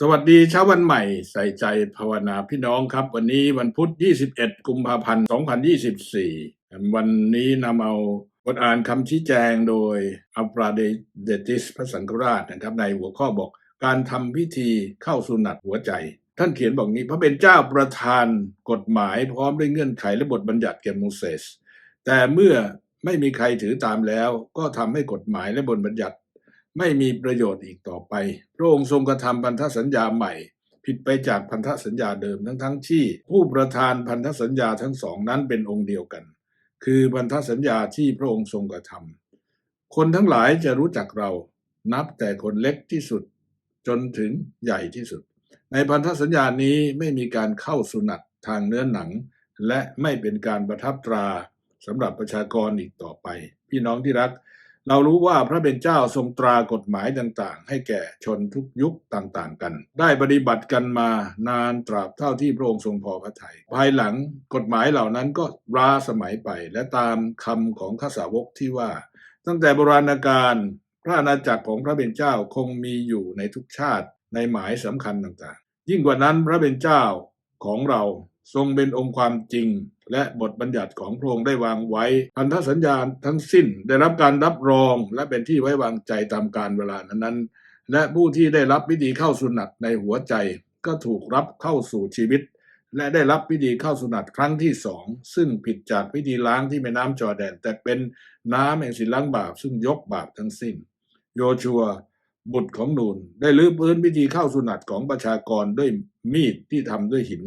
สวัสดีเช้าวันใหม่ใส่ใจภาวนาพี่น้องครับ วันนี้วันพุธ 21 กุมภาพันธ์ 2024 วันนี้นำเอาบทอ่านคำชี้แจงโดยอัปราเดติสพระสังฆราชนะครับ ในหัวข้อบอกการทำพิธีเข้าสุนัตหัวใจ ท่านเขียนบอกนี้พระเป็นเจ้าประทานกฎหมายพร้อมด้วยเงื่อนไขและบทบัญญัติแก่โมเสสแต่เมื่อไม่มีใครถือตามแล้ว ก็ทำให้กฎหมายและบทบัญญัติ ไม่มีประโยชน์อีกต่อไป พระองค์ทรงกระทำพันธสัญญาใหม่ ผิดไปจากพันธสัญญาเดิมทั้งทั้งที่ ผู้ประทานพันธสัญญาทั้งสองนั้นเป็นองค์เดียวกัน คือพันธสัญญาที่พระองค์ทรงกระทำคนทั้งหลายจะรู้จักเรา นับแต่คนเล็กที่สุดจนถึงใหญ่ที่สุด ในพันธสัญญานี้ไม่มีการเข้าสุนัตทางเนื้อหนัง และไม่เป็นการประทับตราสำหรับประชากรอีกต่อไป พี่น้องที่รัก เรารู้ว่าพระเป็นเจ้าทรงตรากฎหมายต่างๆ ให้แก่ชนทุกยุคต่างๆกัน ได้ปฏิบัติกันมานานตราบเท่าที่พระองค์ทรงพอพระทยัยภายหลังกฎหมายเหล่านั้นก็ราสมัยไปและตามคำของข้าสาวกที่ว่า ตั้งแต่โบราณกาลพระอาณาจักรของพระเป็นเจ้าคงมีอยู่ในทุกชาติในหมายสำคัญต่างๆ ยิ่งกว่านั้นพระเป็นเจ้าของเรา ทรงเป็นองค์ความจริง และบทบัญญัติของพระองค์ได้วางไว้ พันธสัญญาทั้งสิ้นได้รับการรับรองและเป็นที่ไว้วางใจตามการเวลานั้นๆ และผู้ที่ได้รับวิธีเข้าสุนัตในหัวใจ ก็ถูกรับเข้าสู่ชีวิต และได้รับพิธีเข้าสุนัตครั้งที่สองซึ่งผิดจากพิธีล้างที่แม่น้ำจอแดน แต่เป็นน้ำแห่งสิล้างบาปซึ่งยกบาปทั้งสิ้น โยชัวบุตรของนูนได้ลื้อพื้นพิธีเข้าสุนัตของประชากรด้วยมีดที่ทำด้วยหิน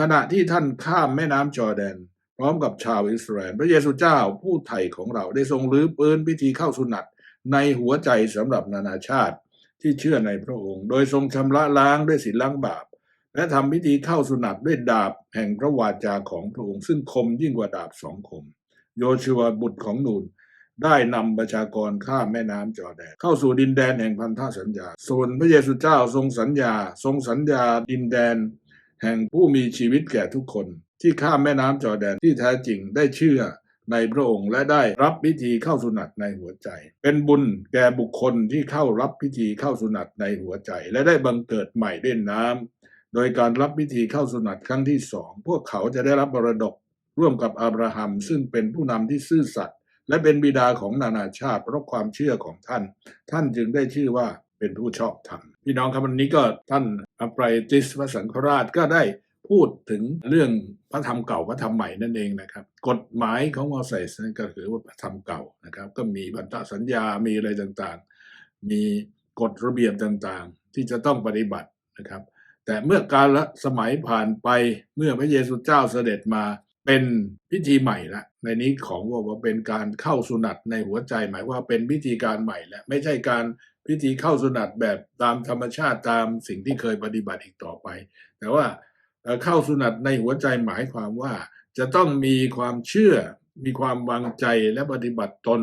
ขณะที่ท่านข้ามแม่น้ำจอร์แดน พร้อมกับชาวอิสราเอลพระเยซูเจ้าผู้ไถ่ของเราได้ทรงรื้อปืนพิธีเข้าสุนัตในหัวใจสำหรับนานาชาติที่เชื่อในพระองค์ โดยทรงชำระล้างด้วยศีลล้างบาป และทำพิธีเข้าสุนัตด้วยดาบแห่งพระวาจาของพระองค์ ซึ่งคมยิ่งกว่าดาบสองคม โยชัวบุตรของนูนได้นำประชากรข้ามแม่น้ำจอแดน เข้าสู่ดินแดนแห่งพันธสัญญา ส่วนพระเยซูเจ้าทรงสัญญา ทรงสัญญาดินแดน แห่งผู้มีชีวิตแก่ทุกคน ที่ข้ามแม่น้ำจอแดนที่แท้จริงได้เชื่อในพระองค์และได้รับพิธีเข้าสุนัตในหัวใจ เป็นบุญแก่บุคคลที่เข้ารับพิธีเข้าสุนัตในหัวใจ และได้บังเกิดใหม่ด้วยน้ำโดยการรับพิธีเข้าสุนัตครั้งที่สองพวกเขาจะได้รับบรดกร่วมกับอับราฮัมซึ่งเป็นผู้นำที่ซื่อสัตย์และเป็นบิดาของนานาชาติเพราะความเชื่อของท่าน ท่านจึงได้ชื่อว่าเป็นผู้ชอบธรรม พี่น้องครับวันนี้ก็ท่านอัปไรติสพระสังฆราชก็ได้พูดถึงเรื่องพระธรรมเก่าพระธรรมใหม่นั่นเองนะครับ กฎหมายของโมเสสนั่นก็คือว่าพระธรรมเก่านะครับ ก็มีพันธสัญญามีอะไรต่างๆ มีกฎระเบียบต่างๆ ที่จะต้องปฏิบัตินะครับ แต่เมื่อการละสมัยผ่านไปเมื่อพระเยซูเจ้าเสด็จมาเป็นพิธีใหม่ละในนี้ของว่าว่าเป็นการเข้าสุนัตในหัวใจหมายว่าเป็นพิธีการใหม่และไม่ใช่การ พิธีเข้าสุนัตแบบตามธรรมชาติตามสิ่งที่เคยปฏิบัติอีกต่อไป แต่ว่าเข้าสุนัตในหัวใจหมายความว่า จะต้องมีความเชื่อ มีความวางใจและปฏิบัติตน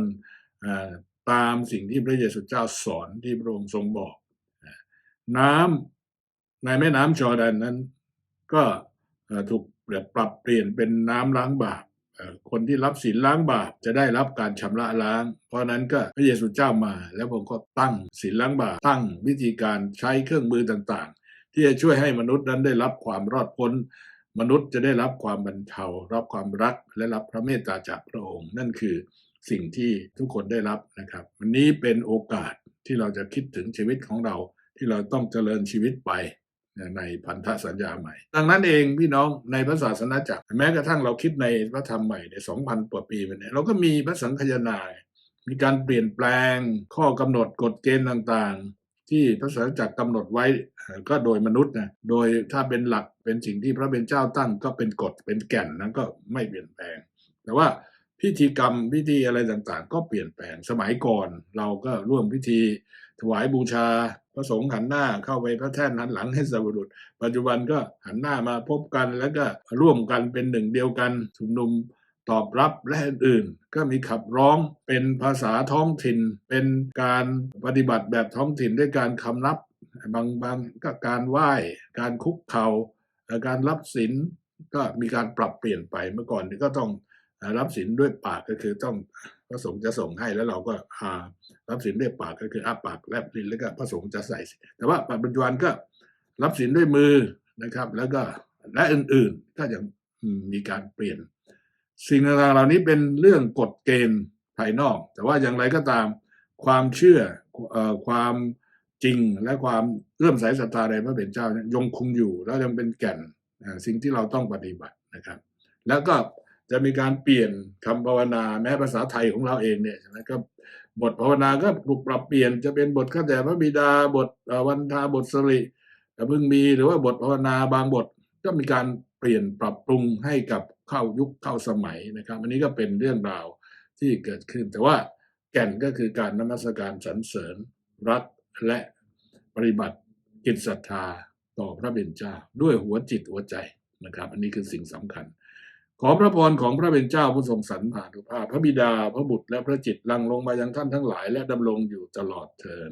ตามสิ่งที่พระเยซูเจ้าสอนที่พระองค์ทรงบอก น้ำในแม่น้ำจอร์แดนนั้น ก็ถูกปรับเปลี่ยนเป็นน้ำล้างบาป คนที่รับศีลล้างบาปจะได้รับการชำระล้าง เพราะนั้นก็พระเยซูเจ้ามา แล้วผมก็ตั้งศีลล้างบาปตั้งวิธีการใช้เครื่องมือต่างๆ ที่จะช่วยให้มนุษย์นั้นได้รับความรอดพ้น มนุษย์จะได้รับความบรรเทารับความรักและรับพระเมตตาจากพระองค์ นั่นคือสิ่งที่ทุกคนได้รับนะครับ วันนี้เป็นโอกาสที่เราจะคิดถึงชีวิตของเราที่เราต้องเจริญชีวิตไป ในพันธสัญญาใหม่ ดังนั้นเองพี่น้องในพระศาสนาจักรแม้กระทั่งเราคิดในพระธรรมใหม่ในสองพันกว่าปีมาเนี่ยเราก็มีพระสังคยนา มีการเปลี่ยนแปลงข้อกำหนดกฎเกณฑ์ต่างๆ ที่พระศาสนาจักรกำหนดไว้ก็โดยมนุษย์นะโดยถ้าเป็นหลักเป็นสิ่งที่พระเป็นเจ้าตั้งก็เป็นกฎเป็นแก่นนั้นก็ไม่เปลี่ยนแปลง แต่ว่าพิธีกรรมพิธีอะไรต่างๆ ก็เปลี่ยนแปลงสมัยก่อนเราก็ร่วมพิธี ถวายบูชา พระสงฆ์หันหน้าเข้าไปพระแท่นหันหลังให้สัพบุรุษปัจจุบันก็หันหน้ามาพบกันแล้วก็ร่วมกันเป็นหนึ่งเดียวกันชุมนุมตอบรับและอื่นๆ ก็มีขับร้องเป็นภาษาท้องถิ่น เป็นการปฏิบัติแบบท้องถิ่นด้วยการคำนับบางบางก็การไหว้ การคุกเขา่าการรับศีลก็มีการปรับเปลี่ยนไปเมื่อก่อนนี่ก็ต้อง รับศีลด้วยปากก็คือต้องพระสงฆ์จะส่งให้แล้วเราก็อ่ารับศีลด้วยปากก็คืออ้าปากแลบลิ้นแล้วก็พระสงฆ์จะใส่ แต่ว่าปัจจุบันก็รับศีลด้วยมือนะครับ แล้วก็และอื่นๆก็ยังมมีการเปลี่ยน สิ่งต่างๆเหล่านี้เป็นเรื่องกฎเกณฑ์ภายนอก แต่ว่าอย่างไรก็ตาม ความเชื่อความจริงและความเลื่อมใสศรัทธาในพระเป็นเจ้ายังคงอยู่ แล้วยังเป็นแก่นสิ่งที่เราต้องปฏิบัตินะครับ แล้วก็ จะมีการเปลี่ยนคำภาวนาแม้ภาษาไทยของเราเองเนี่ยใช่ไหมก็บทภาวนาก็ถูกปรับเปลี่ยนจะเป็นบทข้าแต่พระบิดาบทอวันทาบทสริเพิ่งมีหรือว่าบทภาวนาบางบทก็มีการเปลี่ยนปรับปรุงให้กับเข้ายุคเข้าสมัยนะครับ อันนี้ก็เป็นเรื่องราวที่เกิดขึ้น แต่ว่าแก่นก็คือการนมัสการสรรเสริญรักและปฏิบัติจิตศรัทธาต่อพระเบญเจ้าด้วยหัวจิตหัวใจนะครับ อันนี้คือสิ่งสำคัญ ขอพระพรของพระเป็นเจ้าผู้ทรงสรรผ่านุภาพ พระบิดาพระบุตรและพระจิตลังลงมายังท่านทั้งหลาย และดำรงอยู่ตลอดเทิน